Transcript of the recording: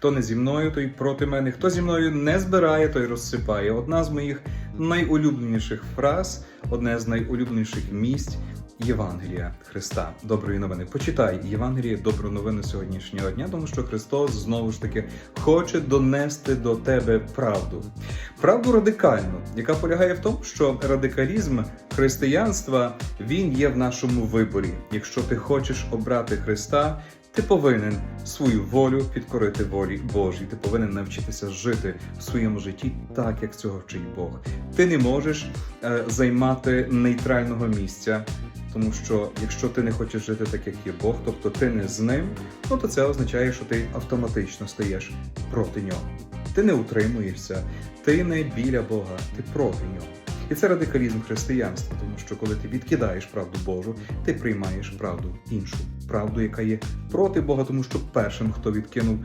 Хто не зі мною, той проти мене. Хто зі мною не збирає, той розсипає. Одна з моїх найулюбленіших фраз, одне з найулюбленіших місць Євангелія Христа, доброї новини. Почитай Євангеліє добру новину сьогоднішнього дня, тому що Христос знову ж таки хоче донести до тебе правду. Правду радикальну, яка полягає в тому, що радикалізм християнства він є в нашому виборі. Якщо ти хочеш обрати Христа, ти повинен свою волю підкорити волі Божій. Ти повинен навчитися жити в своєму житті так, як цього вчить Бог. Ти не можеш е, займати нейтрального місця. Тому що якщо ти не хочеш жити так, як є Бог, тобто ти не з ним, ну то це означає, що ти автоматично стаєш проти нього. Ти не утримуєшся, ти не біля Бога, ти проти нього. І це радикалізм християнства, тому що коли ти відкидаєш правду Божу, ти приймаєш правду іншу, правду, яка є проти Бога, тому що першим, хто відкинув